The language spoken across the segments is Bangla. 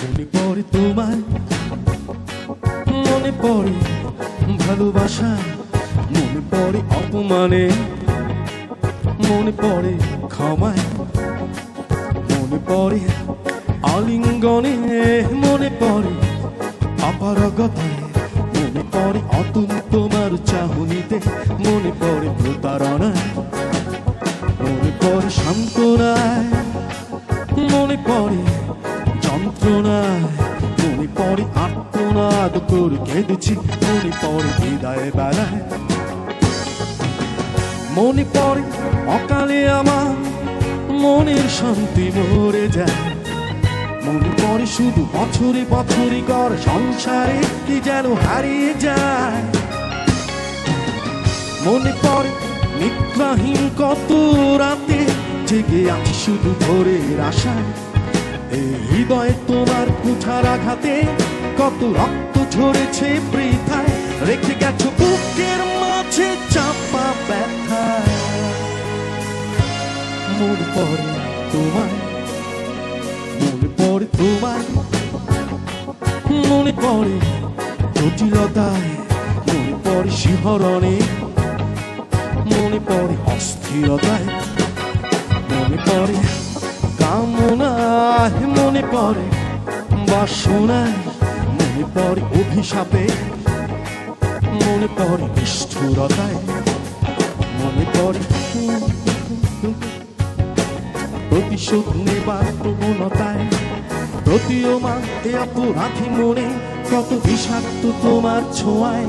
মনে পড়ে তোমায় মনে পড়ে ভালোবাসা মনে পড়ে অপমানে মনে পড়ে ক্ষমায় মনে পড়ে আলিঙ্গনে মনে পড়ে অপারগতায় মনে পড়ে অতুল তোমার চাহনিতে মনে পড়ে প্রতারণায় মনে পড়ে সান্ত্বনায় মনে পড়ে করে মনে পড়ে বিদায় বেলায়। মনে পড়ে অকালে আমার মনের শান্তি মরে যায়। মনে পড়ে শুধু বছরে বছরে কর সংসারে কি যেন হারিয়ে যায়। মনে পড়ে নিদ্রাহীন কত রাতে জেগে আছি শুধু ভোরের আশায়। এই হৃদয়ে তোমার কুঠার আঘাতে কত রক্ত ঝরেছে বৃথায়। রেখে গেছো বুকের মাঝে চাপা ব্যথা। মনে পড়ে তোমায় মনে পড়ে তোমায় মনে পড়ে জটিলতায় মনে পড়ে শিহরণে। মনে পড়ে অস্থিরতায় মনে পড়ে কামনায় মনে পড়ে বাসনায়। মনে পড়ে অভিশাপে, মনে পড়ে নিষ্ঠুরতায়, মনে পড়ে প্রতিশোধ নেবার প্রবণতায়, প্রতীয়মান এ রাখি মনে কত বিষাক্ত তোমার ছোঁয়ায়।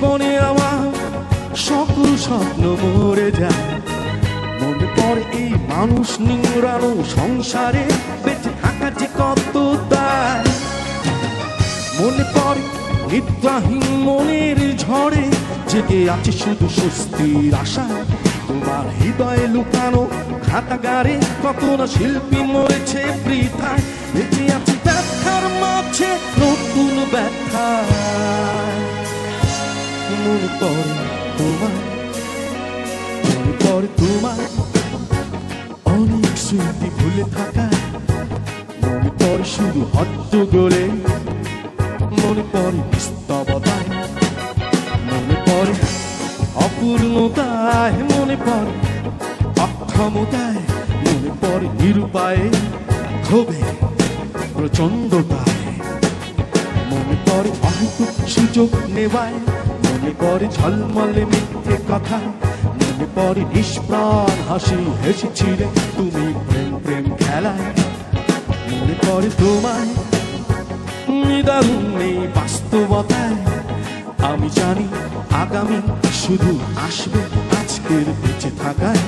জীবনে আমার সকল স্বপ্ন মরে যায়। মনে পড়ে এই মানুষ নিংড়ানো সংসারে, বেঁচে থাকা যে কত দায়। মনে পড়ে নিদ্রাহীন মনের ঝড়ে, জেগে আছে শুধু স্বস্তির আশা তোমার হৃদয়ে লুকানো খাতাগারে কত না শিল্পী মরেছে বৃথায়। বেঁচে আছে ব্যথার মাঝে মনে পড়ে তোমার, মনে পড়ে তোমার। অনেক স্মৃতি ভুলে থাকা মনে পড়ে শুধু হট্টগোলে মনে পড়ে নিস্তবতায় মনে পড়ে অপূর্ণতায়, মনে পড়ে অক্ষমতায়, মনে পড়ে নিরুপায়ে, ক্ষোভে প্রচন্ডতায় মনে পড়ে অহেতুক সুযোগ নেওয়ায় মনে পড়ে ঝলমলে মিথ্যে কথা। মনে পড়ে নিষ্প্রাণ হাসি হেসেছিলে তুমি প্রেম প্রেম খেলায়। মনে পড়ে তোমায় নিদারুণ নেই বাস্তবতায়। আমি জানি আগামী শুধু আসবে আজকের বেঁচে থাকায়।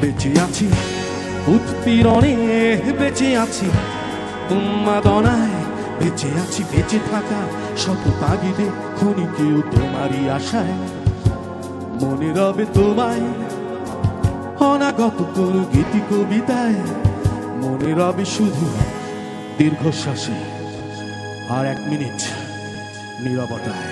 বেঁচে আছি, উৎপীড়নে বেঁচে আছি, উন্মাদনায় বেঁচে আছি, বেঁচে থাকা শত তাগিদে ক্ষণিকেও তোমারই আশায়। মনে রবে তোমায়, অনাগত কোন গীতি কবিতায়। মনে রবে শুধু দীর্ঘশ্বাসে। আর এক মিনিট, নীরবতায়।